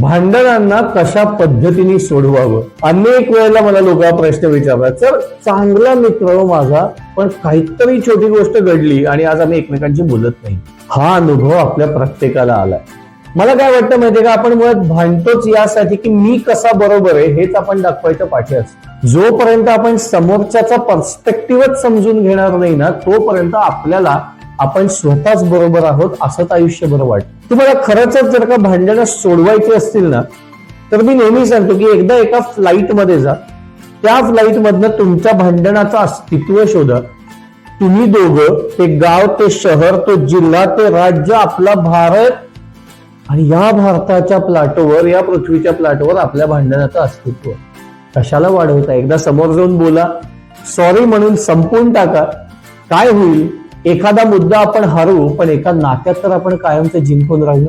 भांडणांना कशा पद्धतीने सोडवावं? अनेक वेळेला मला लोक प्रश्न विचारतात सर चांगला मित्र हो माझा पण काहीतरी छोटी गोष्ट घडली आणि आज आम्ही एकमेकांशी बोलत नाही. हा अनुभव आपल्या प्रत्येकाला आलाय. मला काय वाटतं माहितीये का आपण मुळात भांडतोच यासाठी की मी कसा बरोबर आहे हेच आपण दाखवायचं पाठी असतो. जोपर्यंत आपण समोरच्याचा पर्स्पेक्टिव्हच समजून घेणार नाही ना तोपर्यंत आपल्याला आपण स्वतःच बरोबर आहोत असंच आयुष्यभर वाटतं. तुम्हाला खरंच जर का भांडणं सोडवायची असतील ना तर मी नेहमी सांगतो की एकदा एका फ्लाईटमध्ये जा. त्या फ्लाईट मधनं तुमच्या भांडणाचं अस्तित्व शोधा. तुम्ही दोघं ते गाव ते शहर तो जिल्हा ते राज्य आपला भारत आणि या भारताच्या प्लाटोवर या पृथ्वीच्या प्लाटोवर आपल्या भांडणाचं अस्तित्व. कशाला वाढवता? एकदा समोर जाऊन बोला. सॉरी म्हणून संपून टाका. काय होईल? एखादा मुद्दा आपण हरवू पण एका नात्यात तर आपण कायमचं जिंकून राहू